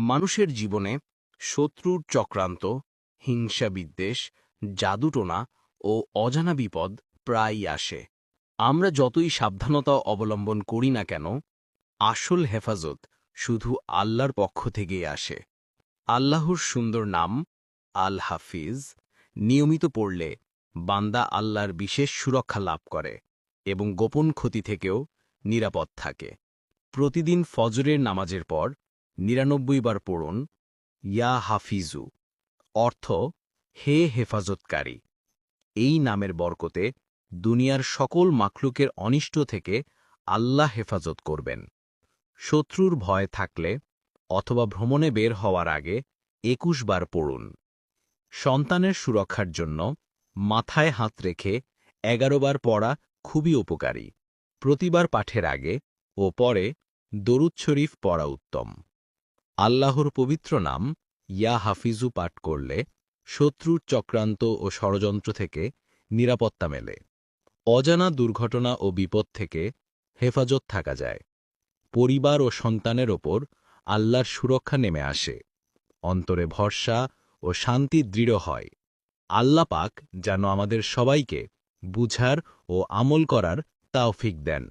মানুষের জীবনে শত্রুর চক্রান্ত, হিংসা বিদ্বেষ, জাদুটোনা ও অজানা বিপদ প্রায়ই আসে। আমরা যতই সাবধানতা অবলম্বন করি না কেন, আসল হেফাজত শুধু আল্লাহর পক্ষ থেকেই আসে। আল্লাহর সুন্দর নাম আল হাফিজ নিয়মিত পড়লে বান্দা আল্লাহর বিশেষ সুরক্ষা লাভ করে এবং গোপন ক্ষতি থেকেও নিরাপদ থাকে। প্রতিদিন ফজরের নামাজের পর নিরানব্বই বার পড়ুন, ইয়া হাফিজু। অর্থ, হে হেফাজতকারী। এই নামের বরকতে দুনিয়ার সকল মাখলুকের অনিষ্ট থেকে আল্লাহ হেফাজত করবেন। শত্রুর ভয় থাকলে অথবা ভ্রমণে বের হওয়ার আগে একুশ বার পড়ুন। সন্তানের সুরক্ষার জন্য মাথায় হাত রেখে এগারো বার পড়া খুবই উপকারী। প্রতিবার পাঠের আগে ও পরে দরুদ শরীফ পড়া উত্তম। আল্লাহর পবিত্র নাম ইয়া হাফিজু পাঠ করলে শত্রুর চক্রান্ত ও ষড়যন্ত্র থেকে নিরাপত্তা মেলে। অজানা দুর্ঘটনা ও বিপদ থেকে হেফাজত থাকা যায়। পরিবার ও সন্তানের ওপর আল্লাহর সুরক্ষা নেমে আসে। অন্তরে ভরসা ও শান্তি দৃঢ় হয়। আল্লাহ পাক যেন আমাদের সবাইকে বুঝার ও আমল করার তাওফিক দেন।